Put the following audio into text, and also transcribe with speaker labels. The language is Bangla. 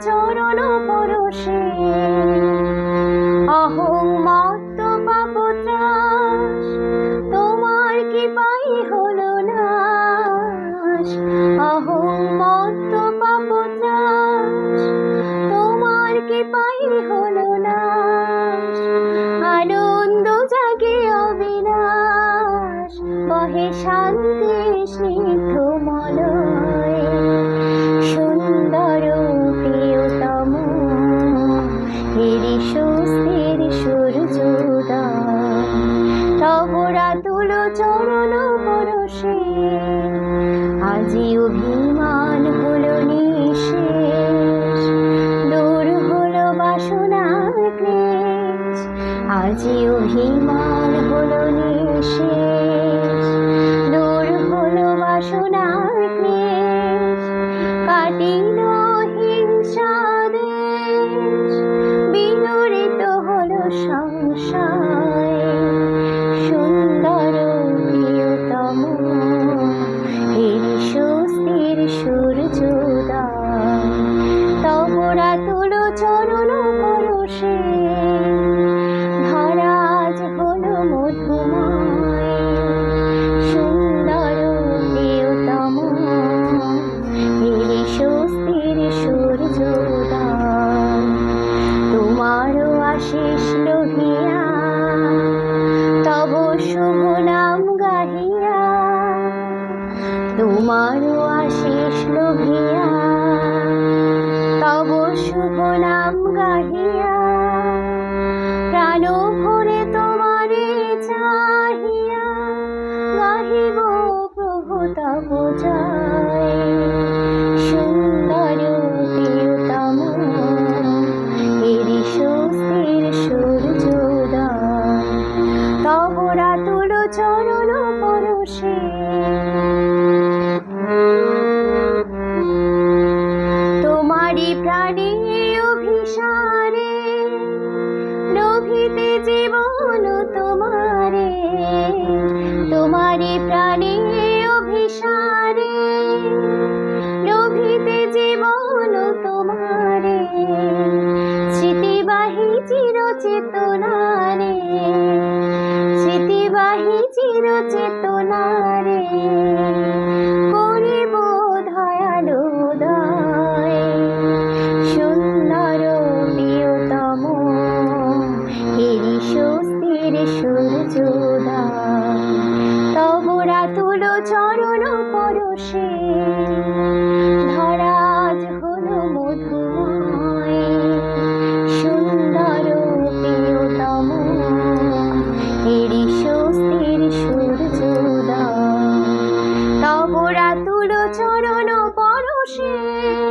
Speaker 1: চরণ পরশে অহং মত্ত পাপত্রাস, তোমার কি পাই হলো নাশ। অহং মত্ত পাপত্রাস, তোমার কি পাই হলো নাশ। আনন্দ জাগে অবিনাশ, বহে শান্তি স্নিগ্ধ মলয় চরণ পরশে আজি অভিমান চরণ পরশে ধরাজ হলো মধুময়। সুন্দর প্রিয়তম হেরি স্বস্তির সূর্যোদয়। তোমারও আশিস লোভিয়া তব শুভ নাম গাহিয়া। তোমারও আশিস লোভিয়া শুভ নাম গাহিয়া প্রাণ ভরে তোমারে চাহিয়া গাহিব প্রভু তব চির চেতনারে, স্মৃতিবাহী চির চেতনারে করিব দয়ালু দয়। সুন্দর প্রিয়তম হেরি স্বস্তির সূর্যোদয়। তবরা তুলো চরণ পরশে চরণ পরশে।